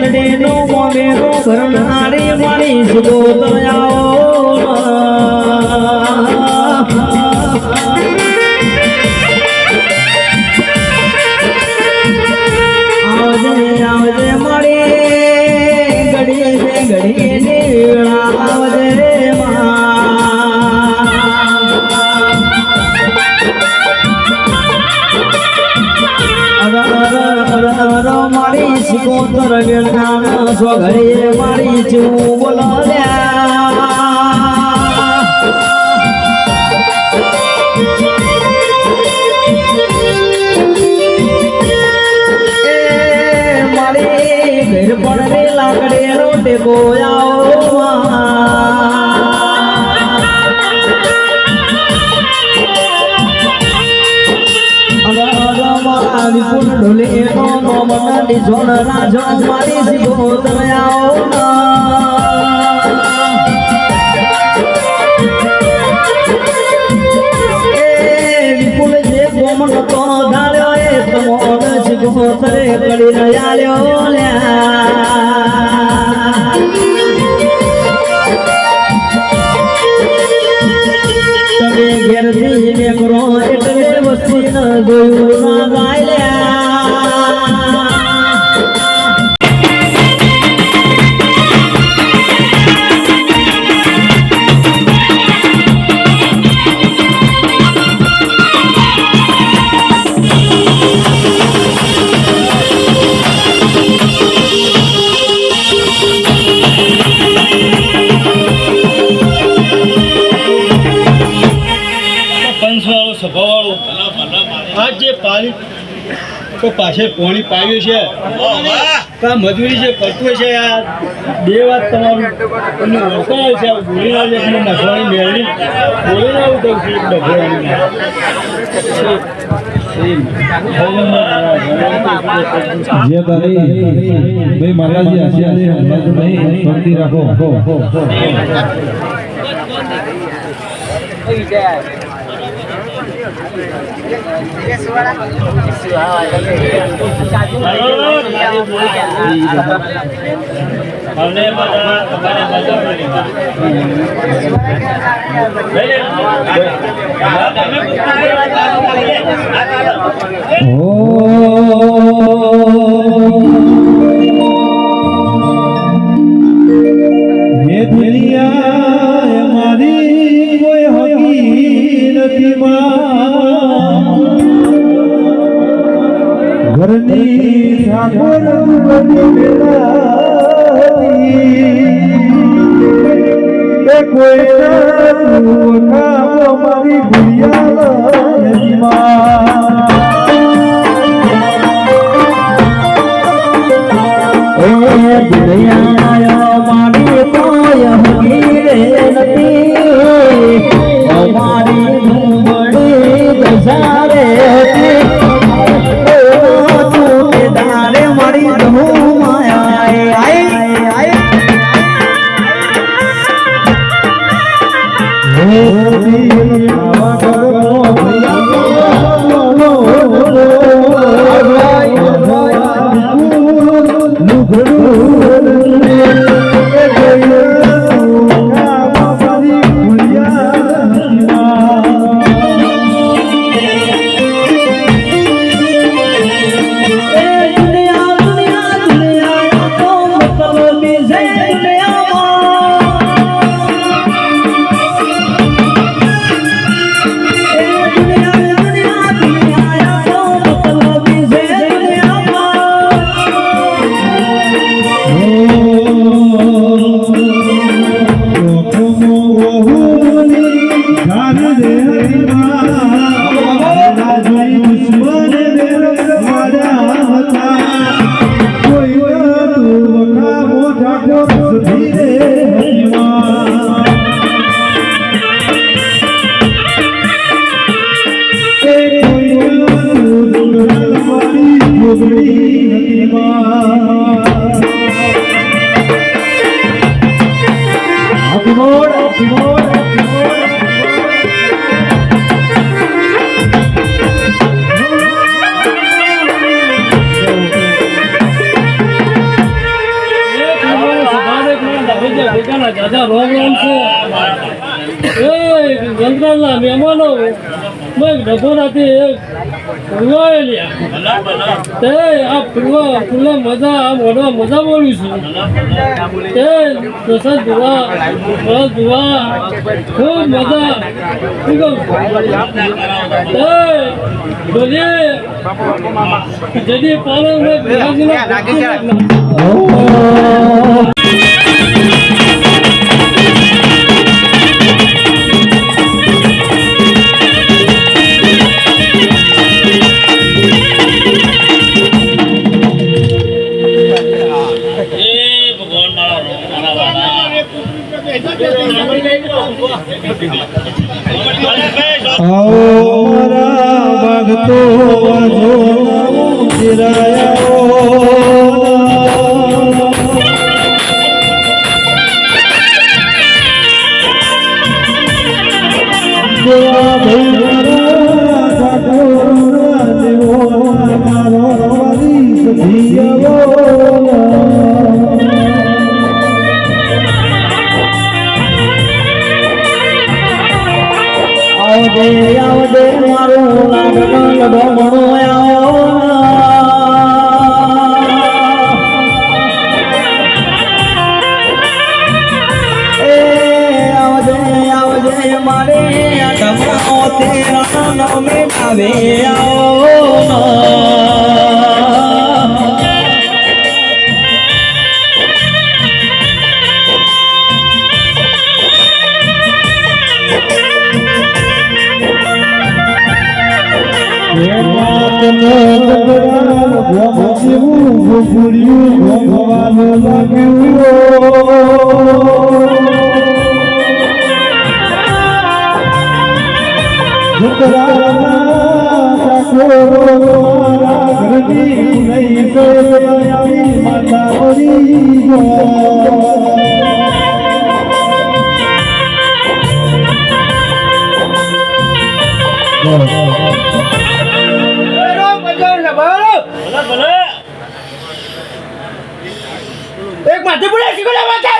પલડે નો મોમેરો ભરનારી મારી સુગો આવજે સિકોતર વેલગાના સ્વઘરે મારી છું બોલાવ્યા મારી ઘર પડે લાકડે રોટે બોયાઓ મનાલી જોન રાજો મારી સિગો તરયાઓ એ વિપુલ જે ગોમન તો ધાર્યો, એ સિગો તરે કડી નયાલ્યો લ્યા. તો પાછળ પોણી પાડ્યું છે. કા મજૂરી જે કરતું છે યાર બે વાત તમારું. તમને ઓળખાય છે જે તમને નખવાની મેળવી. બોલીને આવું કહું છું ડભોળાની જે ભાઈ માતાજી આશીર્વાદ છે હમણાં તો નહીં શાંતિ રાખો. અમને બધા તમારે બધા હે 你要 મેં ડભોરાથી એક ફૂલવાએ લ્યા. તે આ ફૂલવા ફૂલે મજા આ મોઢવા મજા બોલું છું. તે પ્રસાદ જોવા પ્રસાદ જોવા ખૂબ મજા. તે બોલીએ જદી પાલન ભક્તો આવે. એક માથે પૂરા શીખોલા વાંચા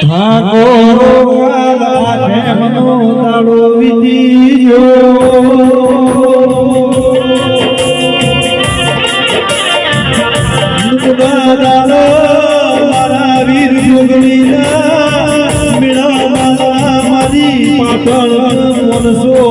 ઠાકોર મનો તાળો દાદા મારા વીર જોગણીના મેળા મારા મારી પાટણ મનસો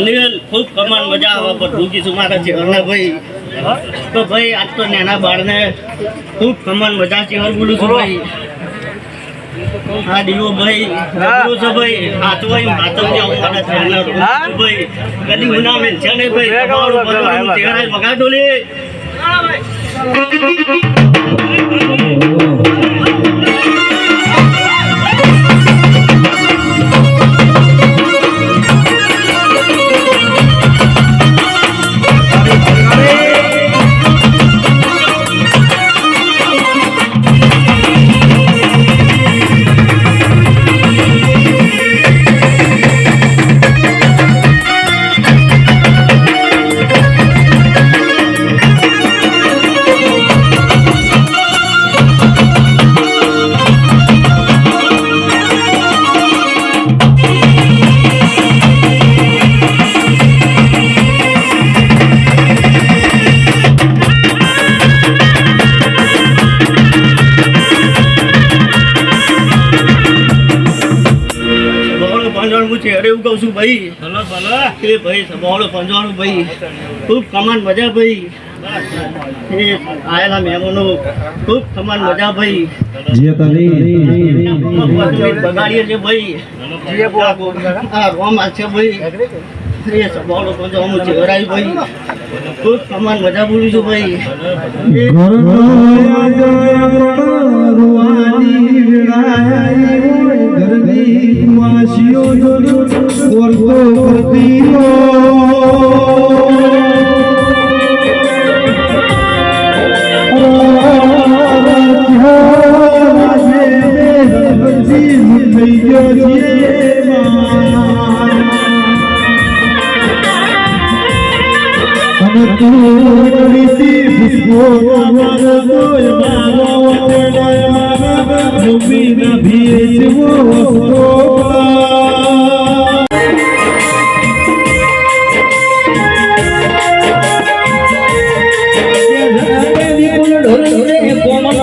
અનિલ ખૂબ કમાન મજા આવે પણ ભૂકી છું મારા ચહેરના ભાઈ તો ભાઈ આજ તો નાના બાળને ખૂબ કમાન મજા ચહેર બોલું છું ભાઈ. હા દીવો ભાઈ રગડું છે ભાઈ. ચહેરના રોજ છું ભાઈ. કદી છે ને ભાઈ તમારું ભગવાનનું ચહેરા વગાડો લે. સભાવાળો એવું કહું છું ભાઈ. ભલે ભલે. એ ભાઈ સભાવાળો પાંજવાળો ભાઈ. ખૂબ કમાન મજા ભાઈ. એ આયેલા મહેમાનો ખૂબ કમાન મજા ભાઈ. બગાડીએ છે ભાઈ. હા રોમ આ છે ભાઈ. એ સભાવાળો પાંજવાળો હું ભાઈ. ખૂબ કમાન મજા બોલું છું ભાઈ. એ અને કોમલ